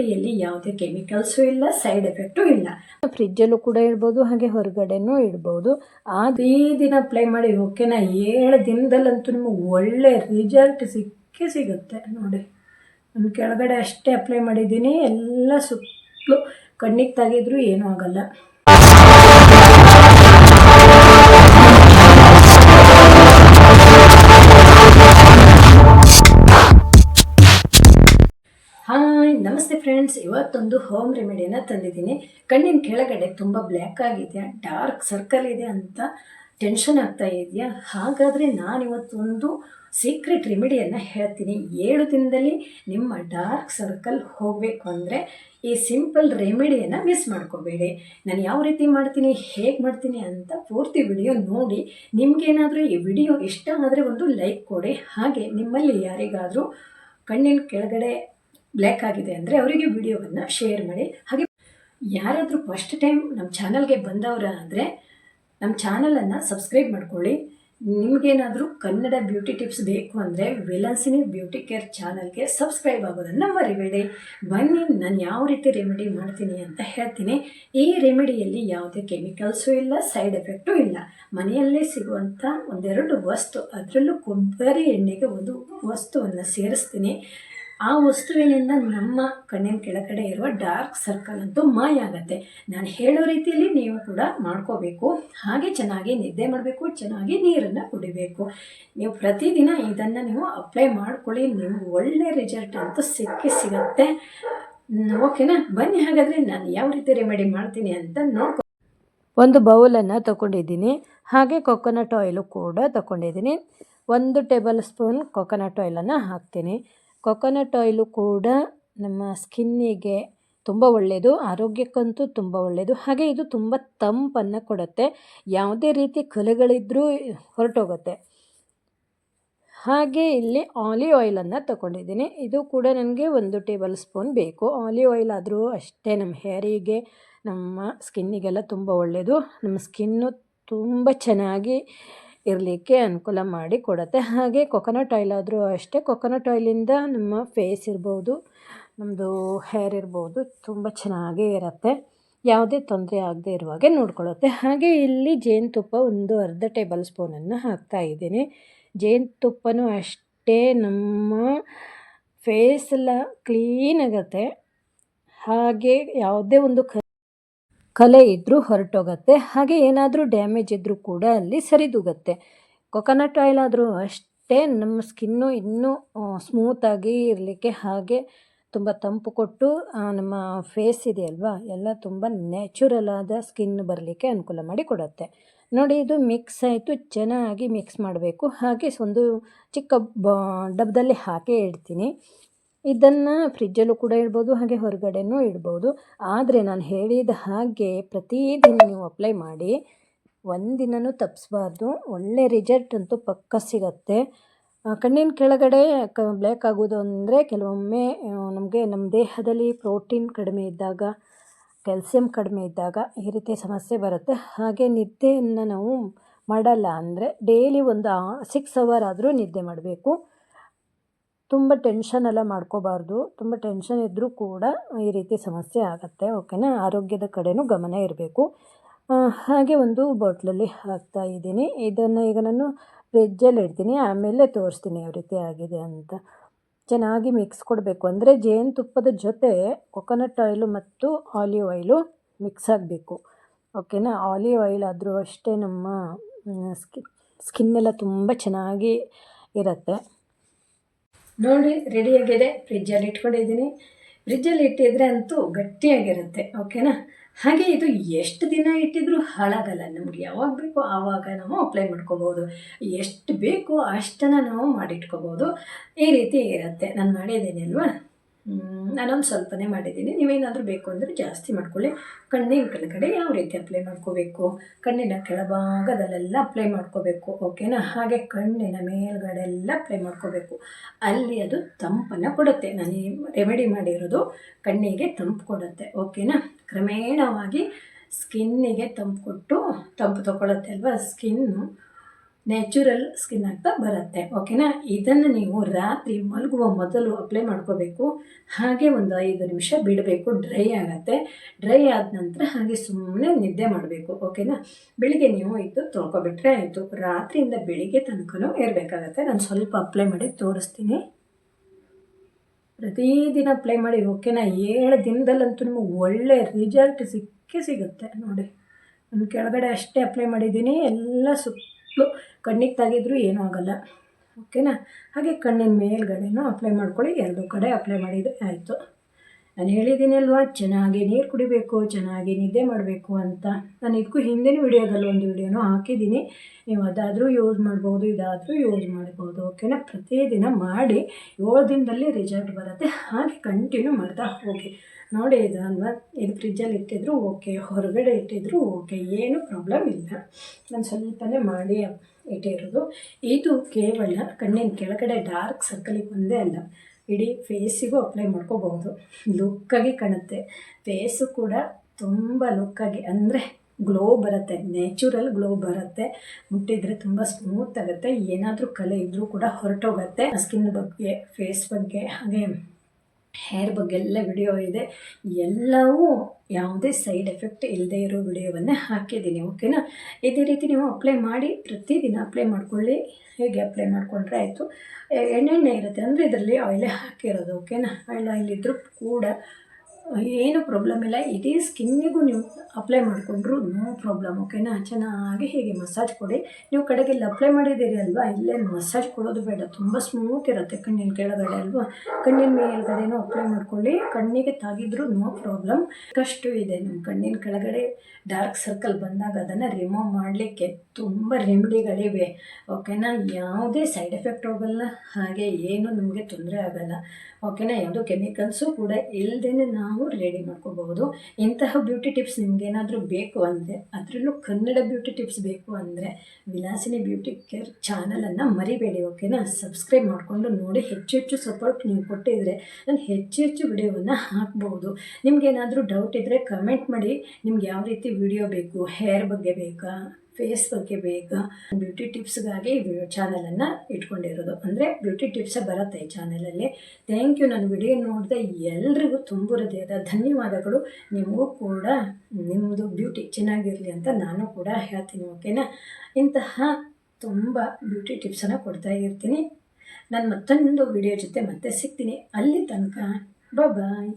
ರೆಮಿಡಿಯಲ್ಲಿ ಯಾವುದೇ ಕೆಮಿಕಲ್ಸು ಇಲ್ಲ side effect ಇಲ್ಲ. ಫ್ರಿಜ್ಜಲ್ಲೂ ಕೂಡ ಇಡ್ಬೋದು ಹಾಗೆ ಹೊರಗಡೆನೂ ಇಡ್ಬೋದು ಅದೇ ದಿನ ಅಪ್ಲೈ ಮಾಡಿ ಓಕೆನಾ? ಏಳು ದಿನದಲ್ಲಂತೂ ನಿಮಗೆ ಒಳ್ಳೆ ರಿಸಲ್ಟ್ ಸಿಕ್ಕೇ ಸಿಗುತ್ತೆ. ನೋಡಿ ನಾನು ಕೆಳಗಡೆ ಅಷ್ಟೇ ಅಪ್ಲೈ ಮಾಡಿದ್ದೀನಿ. ಎಲ್ಲ ಸುತ್ತಲೂ ಕಣ್ಣಿಗೆ ತೆಗೆದ್ರೂ ಏನೂ ಆಗಲ್ಲ. ಹಾಯ್, ನಮಸ್ತೆ ಫ್ರೆಂಡ್ಸ್ ಇವತ್ತೊಂದು ಹೋಮ್ ರೆಮಿಡಿಯನ್ನು ತಂದಿದ್ದೀನಿ. ಕಣ್ಣಿನ ಕೆಳಗಡೆ ತುಂಬ ಬ್ಲ್ಯಾಕ್ ಆಗಿದೆಯಾ ಡಾರ್ಕ್ ಸರ್ಕಲ್ ಇದೆ ಅಂತ ಟೆನ್ಷನ್ ಆಗ್ತಾ ಇದೆಯಾ? ಹಾಗಾದರೆ ನಾನಿವತ್ತೊಂದು ಸೀಕ್ರೆಟ್ ರೆಮಿಡಿಯನ್ನು ಹೇಳ್ತೀನಿ. ಏಳು ದಿನದಲ್ಲಿ ನಿಮ್ಮ ಡಾರ್ಕ್ ಸರ್ಕಲ್ ಹೋಗಬೇಕು ಅಂದರೆ ಈ ಸಿಂಪಲ್ ರೆಮಿಡಿಯನ್ನು ಮಿಸ್ ಮಾಡ್ಕೋಬೇಡಿ. ನಾನು ಯಾವ ರೀತಿ ಮಾಡ್ತೀನಿ, ಹೇಗೆ ಮಾಡ್ತೀನಿ ಅಂತ ಪೂರ್ತಿ ವಿಡಿಯೋ ನೋಡಿ. ನಿಮಗೇನಾದರೂ ಈ ವಿಡಿಯೋ ಇಷ್ಟ ಆದರೆ ಒಂದು ಲೈಕ್ ಕೊಡಿ. ಹಾಗೆ ನಿಮ್ಮಲ್ಲಿ ಯಾರಿಗಾದರೂ ಕಣ್ಣಿನ ಕೆಳಗಡೆ ಬ್ಲ್ಯಾಕ್ ಆಗಿದೆ ಅಂದರೆ ಅವರಿಗೆ ವಿಡಿಯೋವನ್ನು ಶೇರ್ ಮಾಡಿ. ಹಾಗೆ ಯಾರಾದರೂ ಫಸ್ಟ್ ಟೈಮ್ ನಮ್ಮ ಚಾನಲ್ಗೆ ಬಂದವರಾದರೆ ನಮ್ಮ ಚಾನಲನ್ನು ಸಬ್ಸ್ಕ್ರೈಬ್ ಮಾಡ್ಕೊಳ್ಳಿ. ನಿಮಗೇನಾದರೂ ಕನ್ನಡ ಬ್ಯೂಟಿ ಟಿಪ್ಸ್ ಬೇಕು ಅಂದರೆ ವಿಲಾಸಿನಿ ಬ್ಯೂಟಿ ಕೇರ್ ಚಾನಲ್ಗೆ ಸಬ್ಸ್ಕ್ರೈಬ್ ಆಗೋದನ್ನು ಮರಿಬೇಡಿ. ಬನ್ನಿ, ನಾನು ಯಾವ ರೀತಿ ರೆಮಿಡಿ ಮಾಡ್ತೀನಿ ಅಂತ ಹೇಳ್ತೀನಿ. ಈ ರೆಮಿಡಿಯಲ್ಲಿ ಯಾವುದೇ ಕೆಮಿಕಲ್ಸು ಇಲ್ಲ ಸೈಡ್ ಎಫೆಕ್ಟು ಇಲ್ಲ. ಮನೆಯಲ್ಲೇ ಸಿಗುವಂಥ ಒಂದೆರಡು ವಸ್ತು, ಅದರಲ್ಲೂ ಕೊಬ್ಬರಿ ಎಣ್ಣೆಗೆ ಒಂದು ವಸ್ತುವನ್ನು ಸೇರಿಸ್ತೀನಿ. ಆ ವಸ್ತುವಿನಿಂದ ನಮ್ಮ ಕಣ್ಣಿನ ಕೆಳಗಡೆ ಇರುವ ಡಾರ್ಕ್ ಸರ್ಕಲ್ ಅಂತೂ ಮಾಯ ಆಗುತ್ತೆ. ನಾನು ಹೇಳೋ ರೀತಿಯಲ್ಲಿ ನೀವು ಕೂಡ ಮಾಡ್ಕೋಬೇಕು. ಹಾಗೆ ಚೆನ್ನಾಗಿ ನಿದ್ದೆ ಮಾಡಬೇಕು, ಚೆನ್ನಾಗಿ ನೀರನ್ನು ಕುಡಿಬೇಕು. ನೀವು ಪ್ರತಿದಿನ ಇದನ್ನು ನೀವು ಅಪ್ಲೈ ಮಾಡ್ಕೊಳ್ಳಿ. ನಿಮ್ಗೆ ಒಳ್ಳೆ ರಿಸಲ್ಟ್ ಅಂತೂ ಸಿಕ್ಕಿ ಸಿಗುತ್ತೆ. ಓಕೆನಾ ಬನ್ನಿ, ಹಾಗಾದರೆ ನಾನು ಯಾವ ರೀತಿ ರೆಮಿಡಿ ಮಾಡ್ತೀನಿ ಅಂತ ನೋಡ್ಕೊ ಒಂದು ಬೌಲನ್ನು ತಗೊಂಡಿದ್ದೀನಿ. ಹಾಗೆ ಕೊಕೊನಟ್ ಆಯಿಲು ಕೂಡ ತಗೊಂಡಿದ್ದೀನಿ. ಒಂದು ಟೇಬಲ್ ಸ್ಪೂನ್ ಕೊಕೊನಟ್ ಆಯಿಲನ್ನು ಹಾಕ್ತೀನಿ. ಕೊಕೊನಟ್ ಆಯಿಲು ಕೂಡ ನಮ್ಮ ಸ್ಕಿನ್ನಿಗೆ ತುಂಬ ಒಳ್ಳೆಯದು ಆರೋಗ್ಯಕ್ಕಂತೂ ತುಂಬ ಒಳ್ಳೆಯದು ಹಾಗೆ ಇದು ತುಂಬ ತಂಪನ್ನು ಕೊಡುತ್ತೆ. ಯಾವುದೇ ರೀತಿ ಕಲೆಗಳಿದ್ದರೂ ಹೊರಟೋಗುತ್ತೆ. ಹಾಗೆ ಇಲ್ಲಿ ಆಲಿವ್ ಆಯಿಲನ್ನು ತಗೊಂಡಿದ್ದೀನಿ. ಇದು ಕೂಡ ನನಗೆ ಒಂದು ಟೇಬಲ್ ಸ್ಪೂನ್ ಬೇಕು. ಆಲಿವ್ ಆಯಿಲ್ ಆದರೂ ಅಷ್ಟೇ ನಮ್ಮ ಹೇರಿಗೆ ನಮ್ಮ ಸ್ಕಿನ್ನಿಗೆಲ್ಲ ತುಂಬ ಒಳ್ಳೆಯದು ನಮ್ಮ ಸ್ಕಿನ್ನು ತುಂಬ ಚೆನ್ನಾಗಿ ಇರಲಿಕ್ಕೆ ಅನುಕೂಲ ಮಾಡಿ ಕೊಡುತ್ತೆ. ಹಾಗೆ ಕೊಕೊನಟ್ ಆಯಿಲ್ ಆದರೂ ಅಷ್ಟೇ. ಕೊಕೊನಟ್ ಆಯಿಲಿಂದ ನಮ್ಮ ಫೇಸ್ ಇರ್ಬೋದು ನಮ್ಮದು ಹೇರ್ ಇರ್ಬೋದು ತುಂಬ ಚೆನ್ನಾಗೇ ಇರುತ್ತೆ. ಯಾವುದೇ ತೊಂದರೆ ಆಗದೆ ಇರುವಾಗೆ ನೋಡ್ಕೊಳ್ಳುತ್ತೆ. ಹಾಗೆ ಇಲ್ಲಿ ಜೇನುತುಪ್ಪ ಒಂದು ಅರ್ಧ ಟೇಬಲ್ ಸ್ಪೂನನ್ನು ಹಾಕ್ತಾ ಇದ್ದೀನಿ. ಜೇನುತುಪ್ಪನೂ ಅಷ್ಟೇ ನಮ್ಮ ಫೇಸ್ ಎಲ್ಲ ಕ್ಲೀನ್ ಆಗುತ್ತೆ. ಹಾಗೆ ಯಾವುದೇ ಒಂದು ಕಲೆ ಇದ್ದರೂ ಹೊರಟೋಗತ್ತೆ, ಹಾಗೆ ಏನಾದರೂ ಡ್ಯಾಮೇಜ್ ಇದ್ದರೂ ಕೂಡ ಅಲ್ಲಿ ಸರಿದೂಗತ್ತೆ. ಕೊಕೊನಟ್ ಆಯಿಲ್ ಆದರೂ ಅಷ್ಟೇ ನಮ್ಮ ಸ್ಕಿನ್ನು ಇನ್ನೂ ಸ್ಮೂತಾಗಿ ಇರಲಿಕ್ಕೆ ಹಾಗೆ ತುಂಬ ತಂಪು ಕೊಟ್ಟು ನಮ್ಮ ಫೇಸ್ ಇದೆ ಅಲ್ವಾ, ಎಲ್ಲ ತುಂಬ ನ್ಯಾಚುರಲ್ ಆದ ಸ್ಕಿನ್ ಬರಲಿಕ್ಕೆ ಅನುಕೂಲ ಮಾಡಿ ಕೊಡುತ್ತೆ. ನೋಡಿ, ಇದು ಮಿಕ್ಸ್ ಆಯಿತು, ಚೆನ್ನಾಗಿ ಮಿಕ್ಸ್ ಮಾಡಬೇಕು. ಹಾಗೆ ಒಂದು ಚಿಕ್ಕ ಬ ಡಬ್ಬದಲ್ಲಿ ಹಾಕೇ ಇಡ್ತೀನಿ. ಇದನ್ನು ಫ್ರಿಜ್ಜಲ್ಲೂ ಕೂಡ ಇಡ್ಬೋದು, ಹಾಗೆ ಹೊರಗಡೆನೂ ಇಡ್ಬೋದು. ಆದರೆ ನಾನು ಹೇಳಿದ ಹಾಗೆ ಪ್ರತಿದಿನ ನೀವು ಅಪ್ಲೈ ಮಾಡಿ, ಒಂದಿನನೂ ತಪ್ಪಿಸ್ಬಾರ್ದು ಒಳ್ಳೆ ರಿಸಲ್ಟ್ ಅಂತೂ ಪಕ್ಕ ಸಿಗತ್ತೆ. ಕಣ್ಣಿನ ಕೆಳಗಡೆ ಕ ಬ್ಲ್ಯಾಕ್ ಆಗೋದು ಅಂದರೆ ಕೆಲವೊಮ್ಮೆ ನಮಗೆ ನಮ್ಮ ದೇಹದಲ್ಲಿ ಪ್ರೋಟೀನ್ ಕಡಿಮೆ ಇದ್ದಾಗ ಕ್ಯಾಲ್ಸಿಯಂ ಕಡಿಮೆ ಇದ್ದಾಗ ಈ ರೀತಿ ಸಮಸ್ಯೆ ಬರುತ್ತೆ. ಹಾಗೆ ನಿದ್ದೆಯನ್ನು ನಾವು ಮಾಡಲ್ಲ ಅಂದರೆ ಡೈಲಿ ಒಂದು ಸಿಕ್ಸ್ ಅವರ್ ಆದರೂ ನಿದ್ದೆ ಮಾಡಬೇಕು. ತುಂಬ ಟೆನ್ಷನ್ ಎಲ್ಲ ಮಾಡ್ಕೋಬಾರ್ದು. ತುಂಬ ಟೆನ್ಷನ್ ಇದ್ದರೂ ಕೂಡ ಈ ರೀತಿ ಸಮಸ್ಯೆ ಆಗುತ್ತೆ ಓಕೆನಾ ಆರೋಗ್ಯದ ಕಡೆನೂ ಗಮನ ಇರಬೇಕು. ಹಾಗೆ ಒಂದು ಬಾಟ್ಲಲ್ಲಿ ಹಾಕ್ತಾ ಇದ್ದೀನಿ. ಇದನ್ನು ಈಗ ನಾನು ಫ್ರಿಜ್ಜಲ್ಲಿ ಇಡ್ತೀನಿ, ಆಮೇಲೆ ತೋರಿಸ್ತೀನಿ ಯಾವ ರೀತಿ ಆಗಿದೆ ಅಂತ. ಚೆನ್ನಾಗಿ ಮಿಕ್ಸ್ ಕೊಡಬೇಕು. ಅಂದರೆ ಜೇನುತುಪ್ಪದ ಜೊತೆ ಕೊಕೊನಟ್ ಆಯಿಲು ಮತ್ತು ಆಲಿವ್ ಆಯಿಲು ಮಿಕ್ಸ್ ಆಗಬೇಕು. ಓಕೆನಾ ಆಲಿವ್ ಆಯಿಲ್ ಆದರೂ ಅಷ್ಟೇ ನಮ್ಮ ಸ್ಕಿನ್ ಸ್ಕಿನ್ನೆಲ್ಲ ತುಂಬ ಚೆನ್ನಾಗಿ ಇರುತ್ತೆ. ನೋಡಿ ರೆಡಿಯಾಗಿದೆ ಫ್ರಿಜ್ಜಲ್ಲಿ ಇಟ್ಕೊಂಡಿದ್ದೀನಿ. ಫ್ರಿಜ್ಜಲ್ಲಿ ಇಟ್ಟಿದ್ರೆ ಅಂತೂ ಗಟ್ಟಿಯಾಗಿರುತ್ತೆ ಓಕೆನಾ ಹಾಗೆ ಇದು ಎಷ್ಟು ದಿನ ಇಟ್ಟಿದ್ರೂ ಹಾಳಾಗಲ್ಲ. ನಮ್ಗೆ ಯಾವಾಗ ಬೇಕೋ ಆವಾಗ ನಾವು ಅಪ್ಲೈ ಮಾಡ್ಕೋಬೋದು. ಎಷ್ಟು ಬೇಕೋ ಅಷ್ಟನ್ನು ನಾವು ಮಾಡಿಟ್ಕೋಬೋದು. ಈ ರೀತಿ ಇರುತ್ತೆ. ನಾನು ಮಾಡಿದ್ದೀನಿ ಅಲ್ವಾ? ನಾನೊಂದು ಸ್ವಲ್ಪನೇ ಮಾಡಿದ್ದೀನಿ. ನೀವೇನಾದರೂ ಬೇಕು ಅಂದರೆ ಜಾಸ್ತಿ ಮಾಡ್ಕೊಳ್ಳಿ. ಕಣ್ಣಿನ ಕೆಳಗಡೆ ಯಾವ ರೀತಿ ಅಪ್ಲೈ ಮಾಡ್ಕೋಬೇಕು? ಕಣ್ಣಿನ ಕೆಳಭಾಗದಲ್ಲೆಲ್ಲ ಅಪ್ಲೈ ಮಾಡ್ಕೋಬೇಕು ಓಕೆನಾ ಹಾಗೆ ಕಣ್ಣಿನ ಮೇಲ್ಗಡೆ ಎಲ್ಲ ಅಪ್ಲೈ ಮಾಡ್ಕೋಬೇಕು. ಅಲ್ಲಿ ಅದು ತಂಪನ್ನು ಕೊಡುತ್ತೆ. ನಾನು ಈ ರೆಮಿಡಿ ಮಾಡಿರೋದು ಕಣ್ಣಿಗೆ ತಂಪು ಕೊಡುತ್ತೆ ಓಕೆನಾ ಕ್ರಮೇಣವಾಗಿ ಸ್ಕಿನ್ನಿಗೆ ತಂಪು ಕೊಟ್ಟು ತಂಪು ತಗೊಳತ್ತೆ ಅಲ್ವಾ? ಸ್ಕಿನ್ನು ನ್ಯಾಚುರಲ್ ಸ್ಕಿನ್ ಆಗ್ತಾ ಬರುತ್ತೆ. ಓಕೆನಾ? ಇದನ್ನು ನೀವು ರಾತ್ರಿ ಮಲಗುವ ಮೊದಲು ಅಪ್ಲೈ ಮಾಡ್ಕೋಬೇಕು. ಹಾಗೆ ಒಂದು ಐದು ನಿಮಿಷ ಬಿಡಬೇಕು. ಡ್ರೈ ಆಗುತ್ತೆ. ಡ್ರೈ ಆದ ನಂತರ ಹಾಗೆ ಸುಮ್ಮನೆ ನಿದ್ದೆ ಮಾಡಬೇಕು. ಓಕೆನಾ? ಬೆಳಿಗ್ಗೆ ನೀವು ಇದು ತೊಳ್ಕೊಬಿಟ್ರೆ ಆಯಿತು. ರಾತ್ರಿಯಿಂದ ಬೆಳಿಗ್ಗೆ ತನಕನೂ ಇರಬೇಕಾಗತ್ತೆ. ನಾನು ಸ್ವಲ್ಪ ಅಪ್ಲೈ ಮಾಡಿ ತೋರಿಸ್ತೀನಿ. ಪ್ರತಿದಿನ ಅಪ್ಲೈ ಮಾಡಿ, ಓಕೆನಾ? ಏಳು ದಿನದಲ್ಲಂತೂ ನಿಮಗೆ ಒಳ್ಳೆ ರಿಸಲ್ಟ್ ಸಿಕ್ಕೇ ಸಿಗುತ್ತೆ. ನೋಡಿ, ನಾನು ಕೆಳಗಡೆ ಅಷ್ಟೇ ಅಪ್ಲೈ ಮಾಡಿದ್ದೀನಿ. ಎಲ್ಲ ಸುತ್ತಲೂ ಕಣ್ಣಿಗೆ ತಾಗಿದ್ರು ಏನೂ ಆಗೋಲ್ಲ. ಓಕೆನಾ? ಹಾಗೆ ಕಣ್ಣಿನ ಮೇಲ್ಗಡೆನೂ ಅಪ್ಲೈ ಮಾಡ್ಕೊಳ್ಳಿ. ಎರಡು ಕಡೆ ಅಪ್ಲೈ ಮಾಡಿದರೆ ಆಯಿತು. ನಾನು ಹೇಳಿದ್ದೀನಿ ಅಲ್ವಾ, ಚೆನ್ನಾಗಿ ನೀರು ಕುಡಿಬೇಕು, ಚೆನ್ನಾಗಿ ನಿದ್ದೆ ಮಾಡಬೇಕು ಅಂತ. ನಾನು ಇದಕ್ಕೂ ಹಿಂದಿನ ವಿಡಿಯೋದಲ್ಲಿ ಒಂದು ವಿಡಿಯೋನೂ ಹಾಕಿದ್ದೀನಿ. ನೀವು ಅದಾದರೂ ಯೂಸ್ ಮಾಡ್ಬೋದು, ಇದಾದರೂ ಯೂಸ್ ಮಾಡ್ಬೋದು, ಓಕೆನಾ? ಪ್ರತಿದಿನ ಮಾಡಿ ಏಳು ದಿನದಲ್ಲಿ ರಿಸಲ್ಟ್ ಬರುತ್ತೆ. ಹಾಗೆ ಕಂಟಿನ್ಯೂ ಮಾಡ್ತಾ ಹೋಗಿ. ನೋಡಿ ಇದು ಇದು ಫ್ರಿಜ್ಜಲ್ಲಿ ಇಟ್ಟಿದ್ರು ಓಕೆ ಹೊರಗಡೆ ಇಟ್ಟಿದ್ರು ಓಕೆ ಏನು ಪ್ರಾಬ್ಲಮ್ ಇಲ್ಲ. ನಾನು ಸ್ವಲ್ಪನೇ ಮಾಡಿ ಇಟ್ಟಿರೋದು ಇದು ಕೇವಲ ಕಣ್ಣಿನ ಕೆಳಗಡೆ ಡಾರ್ಕ್ ಸರ್ಕಲಿಗೆ ಒಂದೇ ಅಲ್ಲ, ಇಡೀ ಫೇಸಿಗೂ ಅಪ್ಲೈ ಮಾಡ್ಕೋಬಹುದು. ಲುಕ್ಕಾಗಿ ಕಾಣುತ್ತೆ. ಫೇಸು ಕೂಡ ತುಂಬ ಲುಕ್ಕಾಗಿ ಅಂದರೆ ಗ್ಲೋ ಬರುತ್ತೆ. ನ್ಯಾಚುರಲ್ ಗ್ಲೋ ಬರುತ್ತೆ. ಮುಟ್ಟಿದ್ರೆ ತುಂಬ ಸ್ಮೂತ್ ಆಗುತ್ತೆ. ಏನಾದರೂ ಕಲೆ ಇದ್ದರೂ ಕೂಡ ಹೊರಟೋಗುತ್ತೆ. ಸ್ಕಿನ್ ಬಗ್ಗೆ ಫೇಸ್ ಬಗ್ಗೆ, ಹಾಗೆ ಹೇರ್ ಬಗ್ಗೆ ಎಲ್ಲ ವಿಡಿಯೋ ಇದೆ. ಎಲ್ಲವೂ ಯಾವುದೇ ಸೈಡ್ ಎಫೆಕ್ಟ್ ಇಲ್ಲದೆ ಇರೋ ವಿಡಿಯೋವನ್ನೇ ಹಾಕಿದ್ದೀನಿ ಓಕೆನಾ ಇದೇ ರೀತಿ ನೀವು ಅಪ್ಲೈ ಮಾಡಿ, ಪ್ರತಿದಿನ ಅಪ್ಲೈ ಮಾಡ್ಕೊಳ್ಳಿ. ಹೇಗೆ ಅಪ್ಲೈ ಮಾಡಿಕೊಂಡ್ರೆ ಆಯಿತು. ಎಣ್ಣೆಣ್ಣೆ ಇರುತ್ತೆ ಅಂದರೆ ಇದರಲ್ಲಿ ಆಯಿಲೇ ಹಾಕಿರೋದು ಓಕೆನಾ ಆಯಿಲ್ ಆಯಿಲ್ ಇದ್ದರೂ ಕೂಡ ಏನು ಪ್ರಾಬ್ಲಮ್ ಇಲ್ಲ. ಇಡೀ ಸ್ಕಿನ್ನಿಗೂ ನೀವು ಅಪ್ಲೈ ಮಾಡಿಕೊಂಡ್ರು ನೋ ಪ್ರಾಬ್ಲಮ್ ಓಕೆನಾ ಚೆನ್ನಾಗಿ ಹೀಗೆ ಮಸಾಜ್ ಕೊಡಿ. ನೀವು ಕಡೆಗೆ ಇಲ್ಲಿ ಅಪ್ಲೈ ಮಾಡಿದ್ದೀರಿ ಅಲ್ವಾ? ಇಲ್ಲೇ ಮಸಾಜ್ ಕೊಡೋದು ಬೇಡ. ತುಂಬ ಸ್ಮೂತ್ ಇರುತ್ತೆ ಕಣ್ಣಿನ ಕೆಳಗಡೆ ಅಲ್ವಾ? ಕಣ್ಣಿನ ಮೇಲ್ಗಡೆನೂ ಅಪ್ಲೈ ಮಾಡ್ಕೊಳ್ಳಿ. ಕಣ್ಣಿಗೆ ತಾಗಿದ್ರು ನೋ ಪ್ರಾಬ್ಲಮ್ ಕಷ್ಟು ಇದೆ ನಮ್ಮ ಕಣ್ಣಿನ ಕೆಳಗಡೆ. ಡಾರ್ಕ್ ಸರ್ಕಲ್ ಬಂದಾಗ ಅದನ್ನು ರಿಮೂವ್ ಮಾಡಲಿಕ್ಕೆ ತುಂಬ ರೆಮಿಡಿಗಳಿವೆ ಓಕೆನಾ ಯಾವುದೇ ಸೈಡ್ ಎಫೆಕ್ಟ್ ಹೋಗಲ್ಲ. ಹಾಗೆ ಏನು ನಮಗೆ ತೊಂದರೆ ಆಗಲ್ಲ ಓಕೆನಾ ಯಾವುದೋ ಕೆಮಿಕಲ್ಸು ಕೂಡ ಇಲ್ಲದೇ ನಾವು ರೆಡಿ ಮಾಡ್ಕೋಬಹುದು. ಇಂತಹ ಬ್ಯೂಟಿ ಟಿಪ್ಸ್ ನಿಮ್ಗೇನಾದರೂ ಬೇಕು ಅಂದರೆ, ಅದರಲ್ಲೂ ಕನ್ನಡ ಬ್ಯೂಟಿ ಟಿಪ್ಸ್ ಬೇಕು ಅಂದರೆ, ವಿಲಾಸಿನಿ ಬ್ಯೂಟಿ ಕೇರ್ ಚಾನಲನ್ನು ಮರಿಬೇಡಿ ಓಕೆನಾ ಸಬ್ಸ್ಕ್ರೈಬ್ ಮಾಡಿಕೊಂಡು ನೋಡಿ, ಹೆಚ್ಚು ಹೆಚ್ಚು ಸಪೋರ್ಟ್ ನೀವು ಕೊಟ್ಟಿದ್ರೆ ನಾನು ಹೆಚ್ಚು ಹೆಚ್ಚು ವಿಡಿಯೋವನ್ನು ಹಾಕ್ಬೋದು ನಿಮ್ಗೇನಾದರೂ ಡೌಟ್ ಇದ್ದರೆ ಕಮೆಂಟ್ ಮಾಡಿ, ನಿಮ್ಗೆ ಯಾವ ರೀತಿ ವಿಡಿಯೋ ಬೇಕು ಹೇರ್ ಬಗ್ಗೆ ಬೇಕಾ? ಫೇಸ್ ಬಗ್ಗೆ ಬೇಗ ಬ್ಯೂಟಿ ಟಿಪ್ಸ್ಗಾಗಿ ಚಾನಲನ್ನು ಇಟ್ಕೊಂಡಿರೋದು. ಅಂದರೆ ಬ್ಯೂಟಿ ಟಿಪ್ಸೇ ಬರುತ್ತೆ ಈ ಚಾನಲಲ್ಲಿ ಥ್ಯಾಂಕ್ ಯು ನಾನು ವಿಡಿಯೋ ನೋಡಿದೆ ಎಲ್ರಿಗೂ ತುಂಬ ಹೃದಯದ ಧನ್ಯವಾದಗಳು. ನಿಮಗೂ ಕೂಡ ನಿಮ್ಮದು ಬ್ಯೂಟಿ ಚೆನ್ನಾಗಿರಲಿ ಅಂತ ನಾನು ಕೂಡ ಹೇಳ್ತೀನಿ ಓಕೆನಾ ಇಂತಹ ತುಂಬ ಬ್ಯೂಟಿ ಟಿಪ್ಸನ್ನು ಕೊಡ್ತಾ ಇರ್ತೀನಿ. ನಾನು ಮತ್ತೊಂದು ವಿಡಿಯೋ ಜೊತೆ ಮತ್ತೆ ಸಿಗ್ತೀನಿ. ಅಲ್ಲಿ ತನಕ ಬಾಯ್